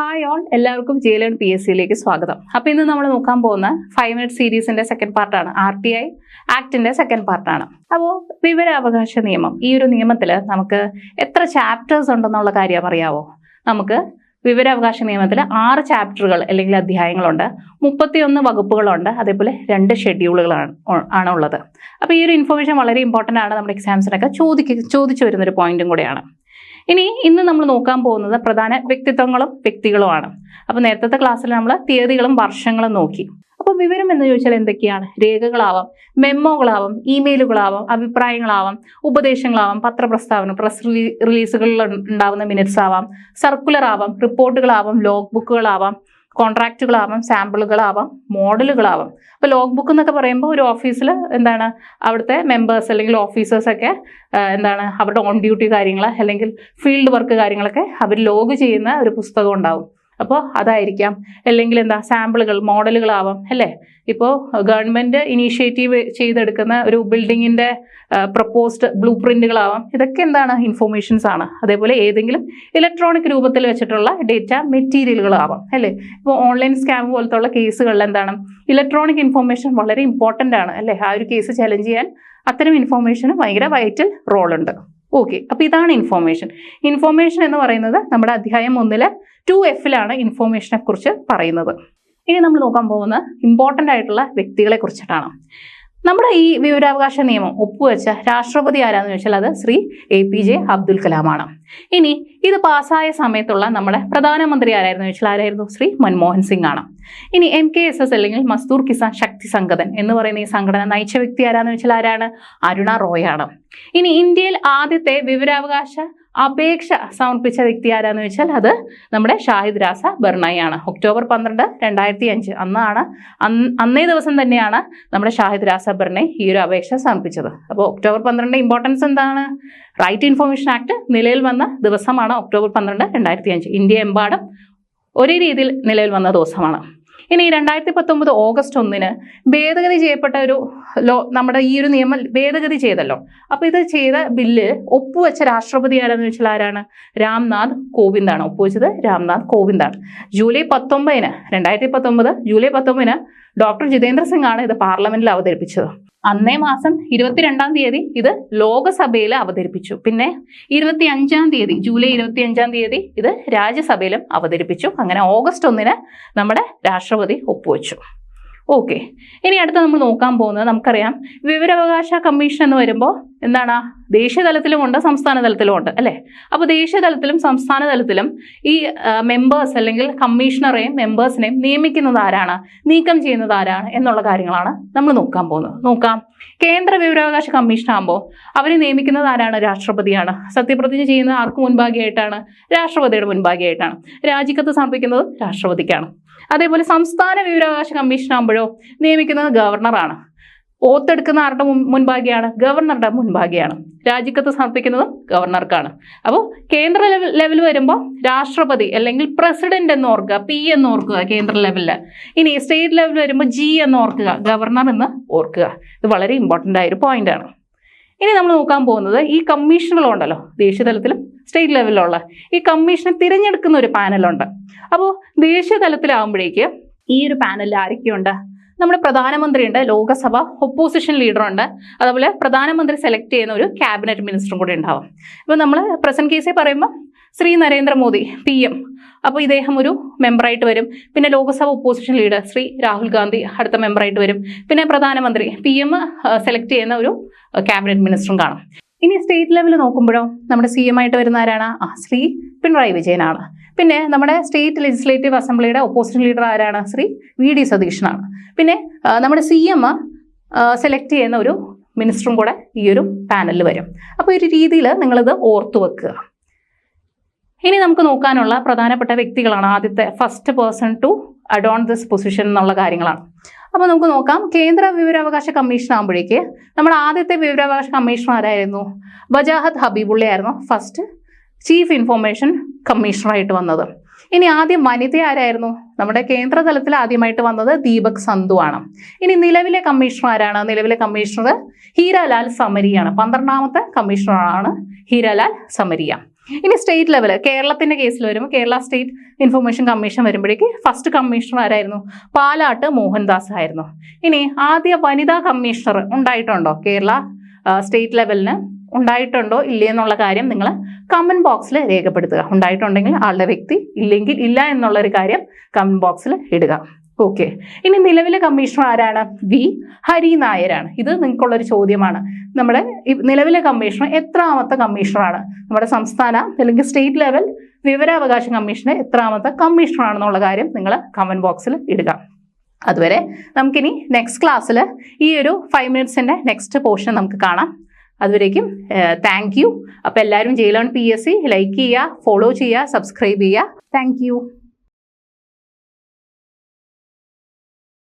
Hi all എല്ലാവർക്കും J learn P S സിയിലേക്ക് സ്വാഗതം. അപ്പോൾ ഇന്ന് നമ്മൾ നോക്കാൻ പോകുന്ന ഫൈവ് മിനിറ്റ് സീരീസിന്റെ സെക്കൻഡ് പാർട്ടാണ് ആർ ടി ഐ ആക്ടിന്റെ സെക്കൻഡ് പാർട്ടാണ് അപ്പോൾ വിവരാവകാശ നിയമം. ഈ ഒരു നിയമത്തിൽ നമുക്ക് എത്ര ചാപ്റ്റേഴ്സ് ഉണ്ടെന്നുള്ള കാര്യം അറിയാവോ? നമുക്ക് വിവരാവകാശ നിയമത്തിൽ ആറ് ചാപ്റ്ററുകൾ അല്ലെങ്കിൽ അധ്യായങ്ങളുണ്ട്. മുപ്പത്തിയൊന്ന് വകുപ്പുകളുണ്ട്. അതേപോലെ രണ്ട് ഷെഡ്യൂളുകളാണ് ആണ് ഉള്ളത് അപ്പോൾ ഈ ഒരു ഇൻഫർമേഷൻ വളരെ ഇമ്പോർട്ടന്റ് ആണ്. നമ്മുടെ എക്സാംസിനൊക്കെ ചോദിക്ക ചോദിച്ചു വരുന്നൊരു പോയിന്റും കൂടെയാണ്. ഇനി ഇന്ന് നമ്മൾ നോക്കാൻ പോകുന്നത് പ്രധാന വ്യക്തിത്വങ്ങളും വ്യക്തികളുമാണ്. അപ്പോൾ നേരത്തെ ക്ലാസ്സിൽ നമ്മൾ തീയതികളും വർഷങ്ങളും നോക്കി. അപ്പോൾ വിവരം എന്ന് ചോദിച്ചാൽ എന്തൊക്കെയാണ്? രേഖകളാവാം മെമ്മോകളാവാം ഇമെയിലുകളാവാം അഭിപ്രായങ്ങളാവാം ഉപദേശങ്ങളാവാം പത്രപ്രസ്താവന പ്രസ് റിലീ റിലീസുകളിൽ ഉണ്ടാവുന്ന മിനിറ്റ്സ് ആവാം സർക്കുലർ ആവാം റിപ്പോർട്ടുകളാവാം ലോഗ് ബുക്കുകളാവാം കോൺട്രാക്റ്റുകളാവാം സാമ്പിളുകളാവാം മോഡലുകളാവാം അപ്പോൾ ലോഗ് ബുക്ക് എന്നൊക്കെ പറയുമ്പോൾ ഒരു ഓഫീസിൽ എന്താണ് അവിടുത്തെ മെമ്പേഴ്സ് അല്ലെങ്കിൽ ഓഫീസേഴ്സൊക്കെ എന്താണ് അവരുടെ ഓൺ ഡ്യൂട്ടി കാര്യങ്ങൾ അല്ലെങ്കിൽ ഫീൽഡ് വർക്ക് കാര്യങ്ങളൊക്കെ അവർ ലോഗ് ചെയ്യുന്ന ഒരു പുസ്തകം ഉണ്ടാവും. അപ്പോൾ അതായിരിക്കാം. അല്ലെങ്കിൽ എന്താ സാമ്പിളുകൾ മോഡലുകളാവാം അല്ലേ? ഇപ്പോൾ ഗവൺമെന്റ് ഇനീഷ്യേറ്റീവ് ചെയ്തെടുക്കുന്ന ഒരു ബിൽഡിങ്ങിന്റെ പ്രപ്പോസ്ഡ് ബ്ലൂ പ്രിന്റുകളാവാം ഇതൊക്കെ എന്താണ്? ഇൻഫോർമേഷൻസ് ആണ്. അതേപോലെ ഏതെങ്കിലും ഇലക്ട്രോണിക് രൂപത്തിൽ വെച്ചിട്ടുള്ള ഡേറ്റ മെറ്റീരിയലുകളാവാം അല്ലേ? ഇപ്പോൾ ഓൺലൈൻ സ്കാം പോലത്തുള്ള കേസുകളിൽ എന്താണ്? ഇലക്ട്രോണിക് ഇൻഫോർമേഷൻ വളരെ ഇമ്പോർട്ടന്റ് ആണ് അല്ലേ? ആ ഒരു കേസ് ചലഞ്ച് ചെയ്യാൻ അത്തരം ഇൻഫോർമേഷന് ഭയങ്കര വൈറ്റൽ റോളുണ്ട്. ഓക്കെ അപ്പോൾ ഇതാണ് ഇൻഫോർമേഷൻ ഇൻഫോർമേഷൻ എന്ന് പറയുന്നത് നമ്മുടെ അധ്യായം ഒന്നിലെ ടു എഫിലാണ് ഇൻഫോർമേഷനെ കുറിച്ച് പറയുന്നത്. ഇനി നമ്മൾ നോക്കാൻ പോകുന്ന ഇമ്പോർട്ടന്റ് ആയിട്ടുള്ള വ്യക്തികളെ കുറിച്ചിട്ടാണ്. നമ്മുടെ ഈ വിവരാവകാശ നിയമം ഒപ്പുവെച്ച രാഷ്ട്രപതി ആരാന്ന് ചോദിച്ചാൽ അത് Shri A P J Abdul കലാമാണ്. ഇനി ഇത് പാസ്സായ സമയത്തുള്ള നമ്മുടെ പ്രധാനമന്ത്രി ആരായിരുന്നു ചോദിച്ചാൽ ആരായിരുന്നു? ശ്രീ മൻമോഹൻ സിംഗ് ആണ് ഇനി എം കെ എസ് എസ് അല്ലെങ്കിൽ മസ്ദൂർ കിസാൻ ശക്തി സംഘതൻ എന്ന് പറയുന്ന ഈ സംഘടന നയിച്ച വ്യക്തി ആരാന്ന് വെച്ചാൽ ആരാണ്? അരുണ റോയ് ആണ്. ഇനി ഇന്ത്യയിൽ ആദ്യത്തെ വിവരാവകാശ അപേക്ഷ സമർപ്പിച്ച വ്യക്തി ആരാന്ന് വെച്ചാൽ അത് നമ്മുടെ ഷാഹിദ് രാസ ബർണയാണ് ഒക്ടോബർ പന്ത്രണ്ട് രണ്ടായിരത്തി അഞ്ച് അന്നാണ് അന്നേ ദിവസം തന്നെയാണ് നമ്മുടെ ഷാഹിദ് രാസ ബർണെ ഈ ഒരു അപേക്ഷ സമർപ്പിച്ചത്. അപ്പോൾ ഒക്ടോബർ പന്ത്രണ്ട് ഇമ്പോർട്ടൻസ് എന്താണ്? റൈറ്റ് ഇൻഫോർമേഷൻ ആക്ട് നിലയിൽ വന്ന ദിവസമാണ് ഒക്ടോബർ പന്ത്രണ്ട് രണ്ടായിരത്തി അഞ്ച് ഇന്ത്യ എമ്പാടും ഒരേ രീതിയിൽ നിലയിൽ വന്ന ദിവസമാണ്. ഇനി രണ്ടായിരത്തി പത്തൊമ്പത് ഓഗസ്റ്റ് ഒന്നിന് ഭേദഗതി ചെയ്യപ്പെട്ട ഒരു ലോ നമ്മുടെ ഈ ഒരു നിയമം ഭേദഗതി ചെയ്തല്ലോ. അപ്പോൾ ഇത് ചെയ്ത ബില്ല് ഒപ്പുവെച്ച രാഷ്ട്രപതി ആരാന്ന് വെച്ചാൽ ആരാണ്? രാംനാഥ് കോവിന്ദാണ്. ഒപ്പുവെച്ചത് രാംനാഥ് കോവിന്ദാണ്. ജൂലൈ പത്തൊമ്പതിന് രണ്ടായിരത്തി പത്തൊമ്പത് ജൂലൈ പത്തൊമ്പതിന് ഡോക്ടർ ജിതേന്ദ്ര സിംഗ് ആണ് ഇത് പാർലമെന്റിൽ അവതരിപ്പിച്ചത്. അന്നേ മാസം ഇരുപത്തിരണ്ടാം തീയതി ഇത് ലോകസഭയിൽ അവതരിപ്പിച്ചു. പിന്നെ ഇരുപത്തി അഞ്ചാം തീയതി ജൂലൈ ഇരുപത്തി അഞ്ചാം തീയതി ഇത് രാജ്യസഭയിലും അവതരിപ്പിച്ചു. അങ്ങനെ ഓഗസ്റ്റ് ഒന്നിന് നമ്മുടെ രാഷ്ട്രപതി ഒപ്പുവെച്ചു. ഓക്കെ ഇനി അടുത്ത നമ്മൾ നോക്കാൻ പോകുന്നത് നമുക്കറിയാം വിവരാവകാശ കമ്മീഷൻ എന്ന് വരുമ്പോൾ എന്താണ്? ദേശീയ തലത്തിലും ഉണ്ട് സംസ്ഥാന തലത്തിലും ഉണ്ട് അല്ലേ? അപ്പോൾ ദേശീയ തലത്തിലും സംസ്ഥാന തലത്തിലും ഈ മെമ്പേഴ്സ് അല്ലെങ്കിൽ കമ്മീഷണറെയും മെമ്പേഴ്സിനെയും നിയമിക്കുന്നത് ആരാണ്? നീക്കം ചെയ്യുന്നത് ആരാണ്? എന്നുള്ള കാര്യങ്ങളാണ് നമ്മൾ നോക്കാൻ പോകുന്നത്. നോക്കാം. കേന്ദ്ര വിവരാവകാശ കമ്മീഷൻ ആകുമ്പോൾ അവരെ നിയമിക്കുന്നത് ആരാണ്? രാഷ്ട്രപതിയാണ്. സത്യപ്രതിജ്ഞ ചെയ്യുന്നത് ആർക്ക് മുൻപാകെയായിട്ടാണ് രാഷ്ട്രപതിയുടെ മുൻപാകെയായിട്ടാണ് രാജിക്കത്ത് സമർപ്പിക്കുന്നത് രാഷ്ട്രപതിക്കാണ്. അതേപോലെ സംസ്ഥാന വിവരാവകാശ കമ്മീഷൻ ആകുമ്പോഴോ നിയമിക്കുന്നത് ഗവർണറാണ് ഓത്തെടുക്കുന്ന ആരുടെ മുൻ- മുൻപാകെയാണ് ഗവർണറുടെ മുൻപാകെയാണ് രാജിക്കത്ത് സമർപ്പിക്കുന്നത് ഗവർണർക്കാണ് അപ്പോൾ കേന്ദ്ര ലെവൽ ലെവൽ വരുമ്പോൾ രാഷ്ട്രപതി അല്ലെങ്കിൽ പ്രസിഡന്റ് എന്ന് ഓർക്കുക പി എന്ന് ഓർക്കുക കേന്ദ്ര ലെവലിൽ ഇനി സ്റ്റേറ്റ് ലെവൽ വരുമ്പോൾ ജി എന്ന് ഓർക്കുക ഗവർണർ എന്ന് ഓർക്കുക. ഇത് വളരെ ഇമ്പോർട്ടന്റ് ആയൊരു പോയിന്റ് ആണ്. ഇനി നമ്മൾ നോക്കാൻ പോകുന്നത് ഈ കമ്മീഷനുകളുണ്ടല്ലോ ദേശീയ തലത്തിലും സ്റ്റേറ്റ് ലെവലിലുള്ള ഈ കമ്മീഷനെ തിരഞ്ഞെടുക്കുന്ന ഒരു പാനലുണ്ട് അപ്പോൾ ദേശീയ തലത്തിലാവുമ്പോഴേക്ക് ഈ ഒരു പാനലിൽ ആരൊക്കെയുണ്ട്? നമ്മുടെ പ്രധാനമന്ത്രിയുണ്ട് ലോകസഭ ഒപ്പോസിഷൻ ലീഡറുണ്ട് അതുപോലെ പ്രധാനമന്ത്രി സെലക്ട് ചെയ്യുന്ന ഒരു ക്യാബിനറ്റ് മിനിസ്റ്ററും കൂടി ഉണ്ടാവും. ഇപ്പോൾ നമ്മൾ പ്രസന്റ് കേസിൽ പറയുമ്പോൾ ശ്രീ നരേന്ദ്രമോദി പി എം അപ്പോൾ ഇദ്ദേഹം ഒരു മെമ്പറായിട്ട് വരും. പിന്നെ ലോക്സഭ ഒപ്പോസിഷൻ ലീഡർ ശ്രീ രാഹുൽ ഗാന്ധി അടുത്ത മെമ്പറായിട്ട് വരും. പിന്നെ പ്രധാനമന്ത്രി പി എം സെലക്ട് ചെയ്യുന്ന ഒരു ക്യാബിനറ്റ് മിനിസ്റ്ററും കാണും. ഇനി സ്റ്റേറ്റ് ലെവൽ നോക്കുമ്പോഴോ? നമ്മുടെ സി എം ആയിട്ട് വരുന്ന ആരാണ്? ആ ശ്രീ പിണറായി വിജയനാണ്. പിന്നെ നമ്മുടെ സ്റ്റേറ്റ് ലെജിസ്ലേറ്റീവ് അസംബ്ലിയുടെ ഓപ്പോസിറ്റ് ലീഡർ ആരാണ്? ശ്രീ വി ഡി സതീഷനാണ് പിന്നെ നമ്മുടെ സി എം സെലക്ട് ചെയ്യുന്ന ഒരു മിനിസ്റ്ററും കൂടെ ഈ ഒരു പാനലിൽ വരും. അപ്പോൾ ഒരു രീതിയിൽ നിങ്ങളിത് ഓർത്തു വെക്കുക. ഇനി നമുക്ക് നോക്കാനുള്ള പ്രധാനപ്പെട്ട വ്യക്തികളാണ് ആദ്യത്തെ first person to adorn this position എന്നുള്ള കാര്യങ്ങളാണ്. അപ്പോൾ നമുക്ക് നോക്കാം. കേന്ദ്ര വിവരാവകാശ കമ്മീഷൻ ആകുമ്പോഴേക്ക് നമ്മൾ ആദ്യത്തെ വിവരാവകാശ കമ്മീഷണർ ആരായിരുന്നു? വജാഹത്ത് ഹബീബുള്ള ആയിരുന്നു ഫസ്റ്റ് ചീഫ് ഇൻഫോർമേഷൻ കമ്മീഷണറായിട്ട് വന്നത്. ഇനി ആദ്യം വനിത ആരായിരുന്നു? നമ്മുടെ കേന്ദ്ര തലത്തിൽ ആദ്യമായിട്ട് വന്നത് ദീപക് സന്ധു ആണ്. ഇനി നിലവിലെ കമ്മീഷണർ ആരാണ്? നിലവിലെ കമ്മീഷണർ ഹീരാലാൽ സമരിയാണ്. പന്ത്രണ്ടാമത്തെ കമ്മീഷണറാണ് ഹീരാലാൽ സമരിയ. ഇനി സ്റ്റേറ്റ് ലെവൽ കേരളത്തിന്റെ കേസിൽ വരുമ്പോൾ കേരള സ്റ്റേറ്റ് ഇൻഫർമേഷൻ കമ്മീഷൻ വരുമ്പോഴേക്ക് ഫസ്റ്റ് കമ്മീഷണർ ആരായിരുന്നു? പാലാട്ട് മോഹൻദാസ് ആയിരുന്നു. ഇനി ആദ്യ വനിതാ കമ്മീഷണർ ഉണ്ടായിട്ടുണ്ടോ? കേരള സ്റ്റേറ്റ് ലെവലിന് ഉണ്ടായിട്ടുണ്ടോ? ഇല്ലേ എന്നുള്ള കാര്യം നിങ്ങൾ കമന്റ് ബോക്സിൽ രേഖപ്പെടുത്തുക. ഉണ്ടായിട്ടുണ്ടെങ്കിൽ ആളുടെ വ്യക്തി ഇല്ലെങ്കിൽ ഇല്ല എന്നുള്ള ഒരു കാര്യം കമന്റ് ബോക്സിൽ ഇടുക. ഓക്കെ ഇനി നിലവിലെ കമ്മീഷണർ ആരാണ്? വി. ഹരി നായരാണ് ഇത് നിങ്ങൾക്കുള്ളൊരു ചോദ്യമാണ്. നമ്മുടെ നിലവിലെ കമ്മീഷണർ എത്രാമത്തെ കമ്മീഷണറാണ് നമ്മുടെ സംസ്ഥാന അല്ലെങ്കിൽ സ്റ്റേറ്റ് ലെവൽ വിവരാവകാശ കമ്മീഷന് എത്രാമത്തെ കമ്മീഷണറാണെന്നുള്ള കാര്യം നിങ്ങൾ കമന്റ് ബോക്സിൽ ഇടുക. അതുവരെ നമുക്കിനി നെക്സ്റ്റ് ക്ലാസ്സിൽ ഈ ഒരു ഫൈവ് മിനിറ്റ്സിന്റെ നെക്സ്റ്റ് പോർഷൻ നമുക്ക് കാണാം. അതുവരേക്കും താങ്ക് യു അപ്പോൾ എല്ലാവരും ജയിലോൺ പി എസ് സി ലൈക്ക് ചെയ്യുക ഫോളോ ചെയ്യുക സബ്സ്ക്രൈബ് ചെയ്യുക. താങ്ക്